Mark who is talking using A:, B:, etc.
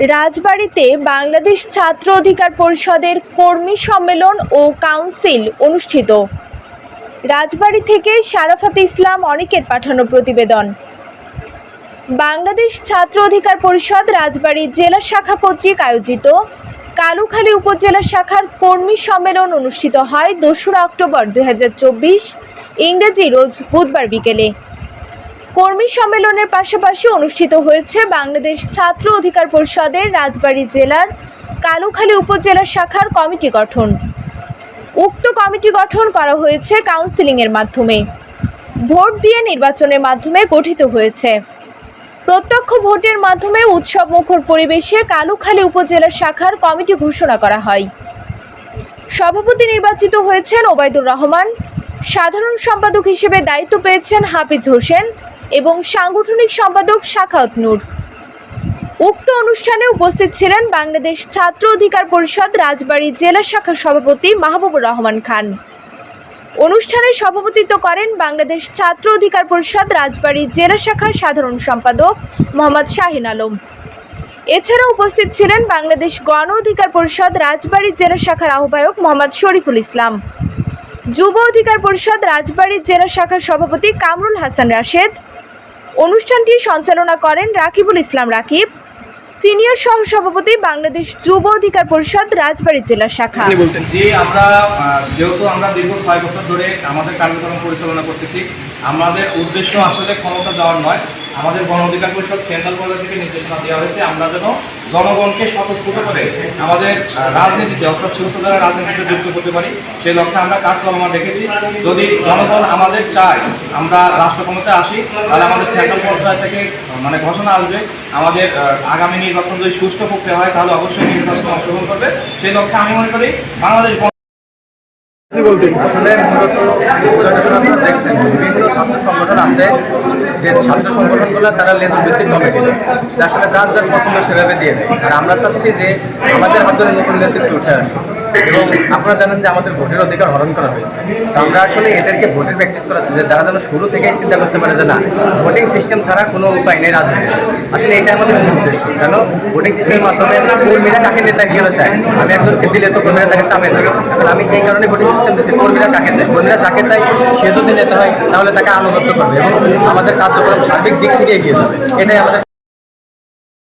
A: রাজবাড়ীতে বাংলাদেশ ছাত্র অধিকার পরিষদের কর্মী সম্মেলন ও কাউন্সিল অনুষ্ঠিত। রাজবাড়ি থেকে শারাফাত ইসলাম অনেকের পাঠানো প্রতিবেদন। বাংলাদেশ ছাত্র অধিকার পরিষদ রাজবাড়ী জেলা শাখা কর্তৃক আয়োজিত কালুখালী উপজেলা শাখার কর্মী সম্মেলন অনুষ্ঠিত হয় দোসরা অক্টোবর দু হাজার চব্বিশ, ইংরেজি রোজ বুধবার বিকেলে। কর্মী সম্মেলনের পাশাপাশি অনুষ্ঠিত হয়েছে বাংলাদেশ ছাত্র অধিকার পরিষদের রাজবাড়ী জেলার কালুখালী উপজেলা শাখার কমিটি গঠন। উক্ত কমিটি গঠন করা হয়েছে কাউন্সিলিংয়ের মাধ্যমে। ভোট দিয়ে নির্বাচনের মাধ্যমে গঠিত হয়েছে। প্রত্যক্ষ ভোটের মাধ্যমে উৎসব মুখর পরিবেশে কালুখালী উপজেলা শাখার কমিটি ঘোষণা করা হয়। সভাপতি নির্বাচিত হয়েছেন ওবায়দুর রহমান। সাধারণ সম্পাদক হিসেবে দায়িত্ব পেয়েছেন হাফিজ হোসেন। এবং সাংগঠনিক সম্পাদক শাখাত নূর উক্ত অনুষ্ঠানে উপস্থিত ছিলেন বাংলাদেশ ছাত্র অধিকার পরিষদ রাজবাড়ী জেলা শাখার সভাপতি মাহবুবুর রহমান খান। অনুষ্ঠানে সভাপতিত্ব করেন বাংলাদেশ ছাত্র অধিকার পরিষদ রাজবাড়ী জেলা শাখার সাধারণ সম্পাদক মোহাম্মদ শাহিন আলম। এছাড়া উপস্থিত ছিলেন বাংলাদেশ গণ অধিকার পরিষদ রাজবাড়ী জেলা শাখার আহ্বায়ক মোহাম্মদ শরীফুল ইসলাম। যুব অধিকার পরিষদ রাজবাড়ী জেলা শাখার সভাপতি কামরুল হাসান রাশেদ অনুষ্ঠানটি সঞ্চালনা করেন রাকিবুল ইসলাম রাকিব। সিনিয়র সহসভাপতি বাংলাদেশ যুব অধিকার পরিষদ, রাজবাড়ী জেলা শাখা।
B: বলতেন, যে আমরা যেহেতু আমরা দীর্ঘ ছয় বছর ধরে আমাদের কার্যক্রম পরিচালনা করতেছি, আমাদের উদ্দেশ্য আসলে ক্ষমতা যাওয়ার নয়। আমাদের গণ অধিকার পরিষদ সেন্ট্রাল পর্যায় থেকে নির্দেশনা দেওয়া হয়েছে, আমরা যেন জনগণকে স্বতঃস্ফূর্ত করে আমাদের রাজনীতিতে, অর্থাৎ ছোট দ্বারা রাজনীতিতে যুক্ত করতে পারি, সেই লক্ষ্যে আমরা কাজ চলমান রেখেছি যদি জনগণ আমাদের চায় আমরা রাষ্ট্র ক্ষমতায় আসি, তাহলে আমাদের সেন্ট্রাল পর্যায় থেকে মানে ঘোষণা আসবে, আমাদের আগামী নির্বাচন যদি সুষ্ঠু প্রক্রিয়া হয়, তাহলে অবশ্যই নির্বাচন অংশগ্রহণ করবে। সেই লক্ষ্যে আমি মনে করি বাংলাদেশ
C: আসলে মূলত আপনারা দেখছেন, বিভিন্ন ছাত্র সংগঠন আছে, যে ছাত্র সংগঠনগুলো তারা লেজুর ভিত্তিক কমিটি আসলে যার যার পছন্দ সেভাবে দিয়ে দেয়। আর আমরা চাচ্ছি যে আমাদের হাত ধরে নতুন নেতৃত্ব উঠে আসে এবং আপনারা জানেন যে আমাদের ভোটের অধিকার হরণ করা হয়েছে। তো আমরা আসলে এদেরকে ভোটের প্র্যাকটিস করাচ্ছি যে তারা যেন শুরু থেকেই চিন্তা করতে পারে যে না ভোটিং সিস্টেম ছাড়া কোনো উপায় নেই রাজনীতি আসলে এটা আমাদের মূল উদ্দেশ্য। কেন? ভোটিং সিস্টেমের মাধ্যমে কর্মীরা কাকে নেতা হিসেবে চায় আমি একজনকে দিলে তো কর্মীরা তাকে চাবে না। এখন আমি এই কারণে ভোটিং সিস্টেম দিচ্ছি কর্মীরা কাকে চায়? কর্মীরা যাকে চায়, সে যদি নেতা হয়, তাহলে তাকে আনুগত্য করবে এবং আমাদের কার্যক্রম সার্বিক দিক থেকে এগিয়ে যাবে। এটাই আমাদের